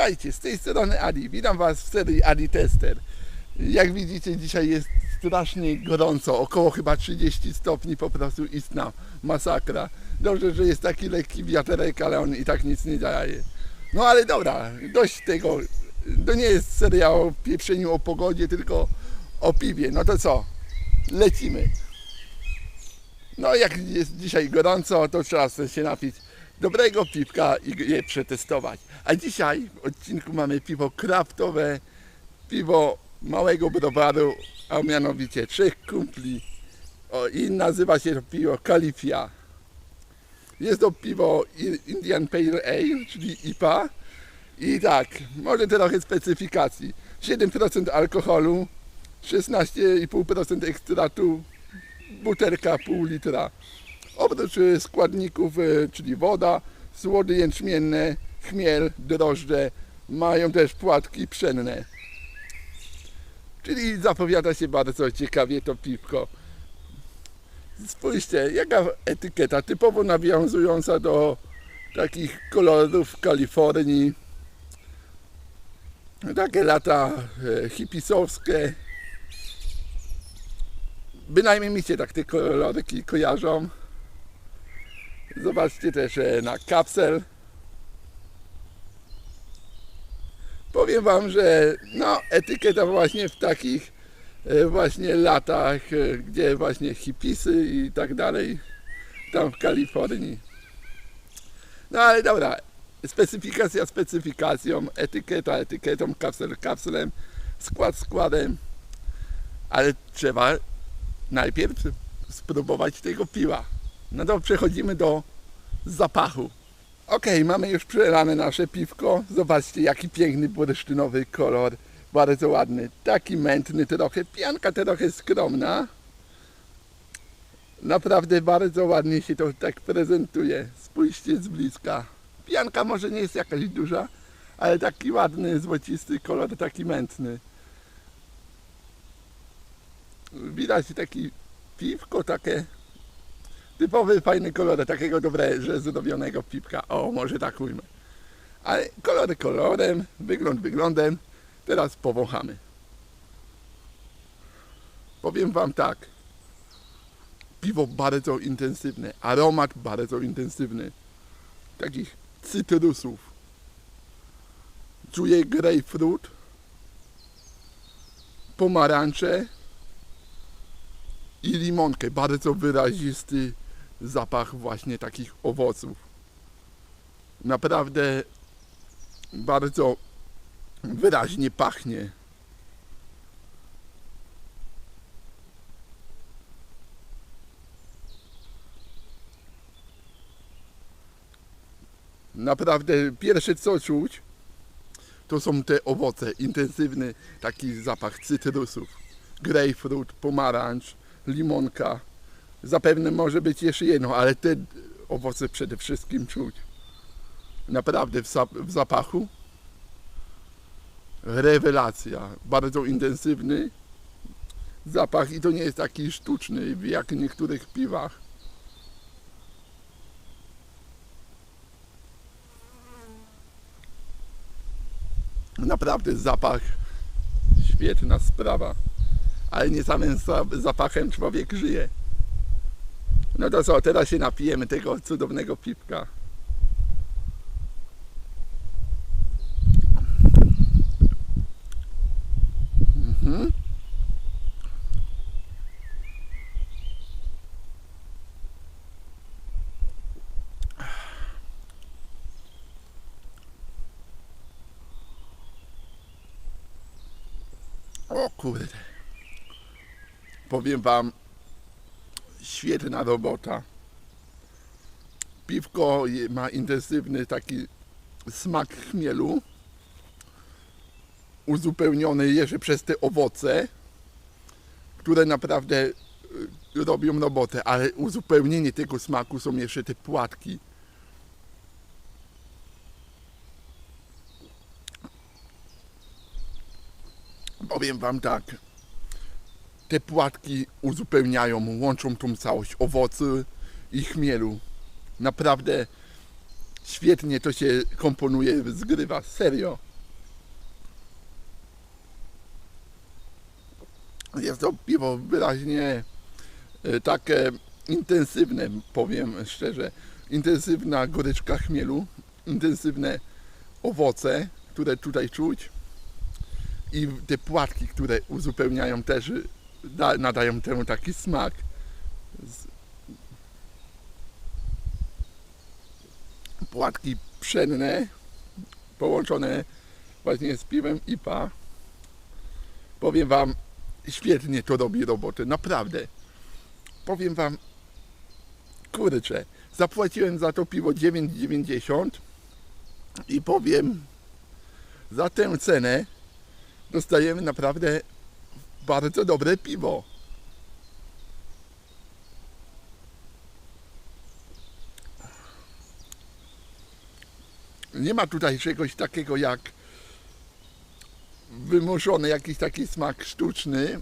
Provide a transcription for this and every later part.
Witajcie, z tej strony Adi. Witam Was w serii Adi Tester. Jak widzicie, dzisiaj jest strasznie gorąco, około chyba 30 stopni, po prostu istna masakra. Dobrze, że jest taki lekki wiaterek, ale on i tak nic nie daje. No ale dobra, dość tego. To nie jest seria o pieprzeniu o pogodzie, tylko o piwie. No to co? Lecimy. No jak jest dzisiaj gorąco, to trzeba się napić dobrego piwka i je przetestować. A dzisiaj w odcinku mamy piwo kraftowe, piwo małego browaru, a mianowicie trzech kumpli. O, I nazywa się to piwo Kalifia. Jest to piwo Indian Pale Ale, czyli IPA. I tak, może trochę specyfikacji. 7% alkoholu, 16,5% ekstratu, butelka pół litra. Oprócz składników, e, czyli woda, słody jęczmienne, chmiel, drożdże, mają też płatki pszenne. Czyli zapowiada się bardzo ciekawie to piwko. Spójrzcie, jaka etykieta, typowo nawiązująca do takich kolorów Kalifornii. Takie lata e, hipisowskie. Bynajmniej mi się tak te kolorki kojarzą. Zobaczcie też e, na kapsel. Powiem Wam, że no, etykieta właśnie w takich e, właśnie latach, e, gdzie właśnie hipisy i tak dalej, tam w Kalifornii. No ale dobra, specyfikacja specyfikacją, etykieta etykietą, kapsel kapselem, skład składem, ale trzeba najpierw spróbować tego piwa. No to przechodzimy do zapachu. Ok, mamy już przelane nasze piwko. Zobaczcie, jaki piękny bursztynowy kolor. Bardzo ładny. Taki mętny trochę. Pianka trochę skromna. Naprawdę bardzo ładnie się to tak prezentuje. Spójrzcie z bliska. Pianka może nie jest jakaś duża, ale taki ładny, złocisty kolor, taki mętny. Widać taki piwko takie typowy, fajny kolor, takiego dobrze zrobionego pipka. O, może tak ujmę. Ale kolor kolorem, wygląd wyglądem. Teraz powąchamy. Powiem Wam tak. Piwo bardzo intensywne, aromat bardzo intensywny. Takich cytrusów. Czuję grapefruit, pomarańcze i limonkę. Bardzo wyrazisty zapach właśnie takich owoców. Naprawdę bardzo wyraźnie pachnie. Naprawdę pierwsze co czuć to są te owoce, intensywny taki zapach cytrusów, grapefruit, pomarańcz, limonka. Zapewne może być jeszcze jedno, ale te owoce przede wszystkim czuć. Naprawdę w, zap- w zapachu rewelacja. Bardzo intensywny zapach i to nie jest taki sztuczny jak w niektórych piwach. Naprawdę zapach świetna sprawa. Ale nie samym za- zapachem człowiek żyje. No to co, teraz się napijemy tego cudownego piwka. Mhm. O kurde. Powiem wam, świetna robota. Piwko ma intensywny taki smak chmielu, uzupełniony jeszcze przez te owoce, które naprawdę y, robią robotę, ale uzupełnienie tego smaku są jeszcze te płatki. Powiem wam tak, te płatki uzupełniają, łączą tą całość owocy i chmielu. Naprawdę świetnie to się komponuje, zgrywa, serio. Jest to piwo wyraźnie e, takie intensywne, powiem szczerze. Intensywna goryczka chmielu, intensywne owoce, które tutaj czuć i te płatki, które uzupełniają też, da, nadają temu taki smak. Płatki pszenne, połączone właśnie z piwem IPA. Powiem Wam, świetnie to robi robotę, naprawdę. Powiem Wam, kurczę, zapłaciłem za to piwo 9,90 i powiem, za tę cenę dostajemy naprawdę bardzo dobre piwo. Nie ma tutaj czegoś takiego jak wymuszony jakiś taki smak sztuczny,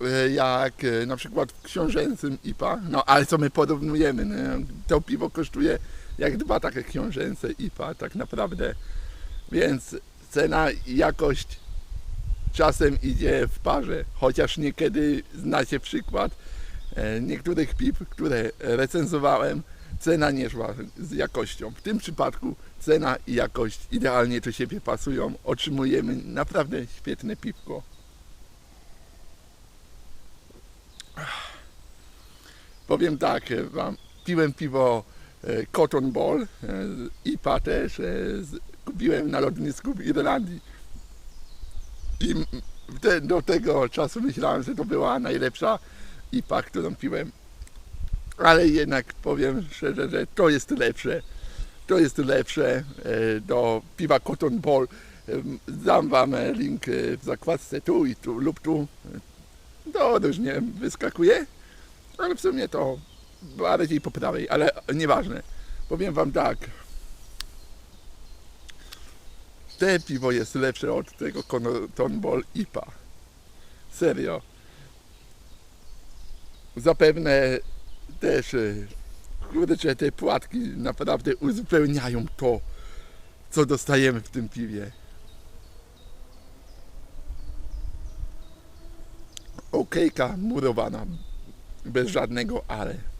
e, jak e, na przykład w książęcym IPA. No ale co my porównujemy? No, to piwo kosztuje jak dwa takie książęce IPA tak naprawdę. Więc cena i jakość czasem idzie w parze, chociaż niekiedy znacie przykład e, niektórych piw, które recenzowałem, cena nie szła z jakością. W tym przypadku cena i jakość idealnie do siebie pasują. Otrzymujemy naprawdę świetne piwko. Powiem tak, e, wam, piłem piwo e, Cotton Ball, e, z- kupiłem na lotnisku w Irlandii. I do tego czasu myślałem, że to była najlepsza IPA, którą piłem. Ale jednak powiem szczerze, że to jest lepsze. To jest lepsze e, do piwa Cotton Ball. Dam Wam link e, w zakładce tu i tu lub tu. To różnie wyskakuje, ale w sumie to bardziej po prawej, ale nieważne. Powiem Wam tak. Te piwo jest lepsze od tego Cotton Ball IPA. Serio. Zapewne też e, kurczę, te płatki naprawdę uzupełniają to, co dostajemy w tym piwie. Okejka murowana, bez żadnego ale.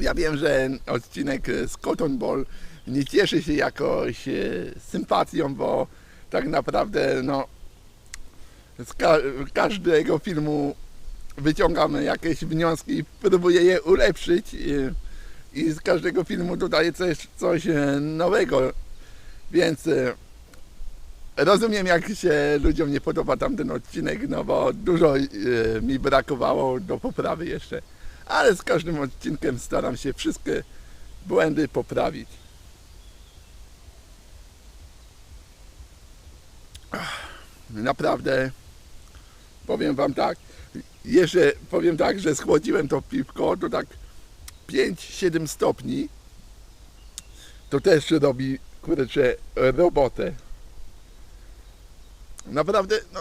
Ja wiem, że odcinek z Cotton Ball nie cieszy się jakoś e, sympatią, bo tak naprawdę no, z ka- każdego filmu wyciągamy jakieś wnioski próbuję je ulepszyć i, i z każdego filmu dodaję coś, coś e, nowego, więc e, rozumiem jak się ludziom nie podoba tamten odcinek, no bo dużo e, mi brakowało do poprawy jeszcze, ale z każdym odcinkiem staram się wszystkie błędy poprawić. naprawdę powiem wam tak, jeszcze powiem tak, że schłodziłem to piwko do tak 5-7 stopni, to też robi kurczę robotę. Naprawdę, no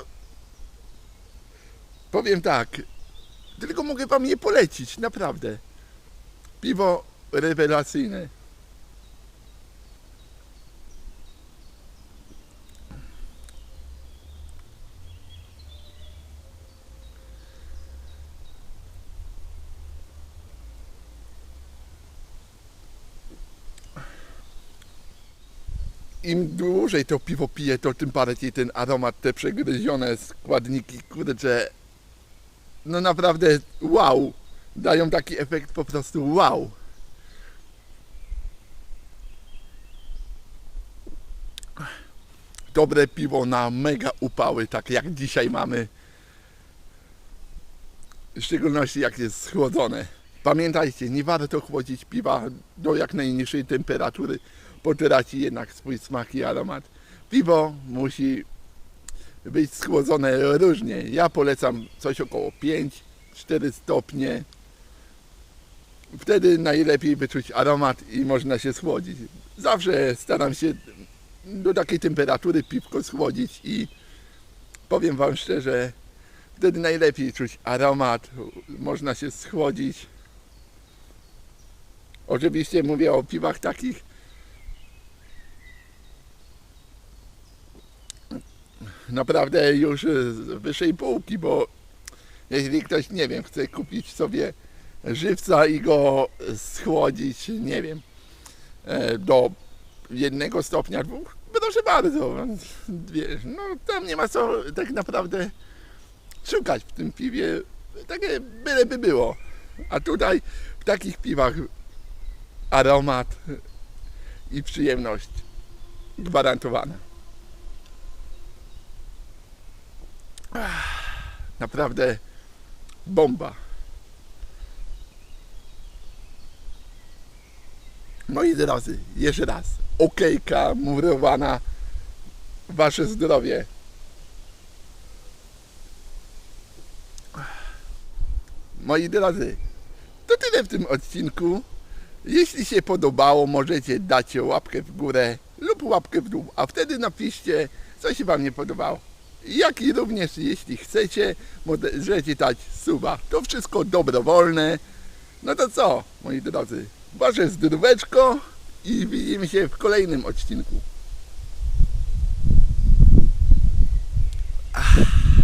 powiem tak, tylko mogę wam je polecić, naprawdę. Piwo rewelacyjne. im dłużej to piwo piję, to tym bardziej ten aromat, te przegryzione składniki, kurczę, no naprawdę wow, dają taki efekt po prostu wow. Dobre piwo na mega upały, tak jak dzisiaj mamy, w szczególności jak jest schłodzone. Pamiętajcie, nie warto chłodzić piwa do jak najniższej temperatury, bo traci jednak swój smak i aromat. Piwo musi być schłodzone różnie. Ja polecam coś około 5-4 stopnie. Wtedy najlepiej wyczuć aromat i można się schłodzić. Zawsze staram się do takiej temperatury piwko schłodzić i powiem Wam szczerze, Wtedy najlepiej czuć aromat, można się schłodzić. Oczywiście mówię o piwach takich naprawdę już z wyższej półki, bo jeśli ktoś, nie wiem, chce kupić sobie żywca i go schłodzić, nie wiem, e, do jednego stopnia, dwóch, proszę bardzo, wiesz, no tam nie ma co tak naprawdę szukać w tym piwie, takie byleby było. A tutaj w takich piwach aromat i przyjemność gwarantowana. Ach, Naprawdę bomba. Moi drodzy, jeszcze raz, okejka murowana, wasze zdrowie. Moi drodzy, to tyle w tym odcinku. Jeśli się podobało, możecie dać łapkę w górę lub łapkę w dół, a wtedy napiszcie, co się Wam nie podobało. Jak i również, jeśli chcecie, możecie dać suba. To wszystko dobrowolne. No to co, moi drodzy, wasze zdróweczko i widzimy się w kolejnym odcinku. Ach.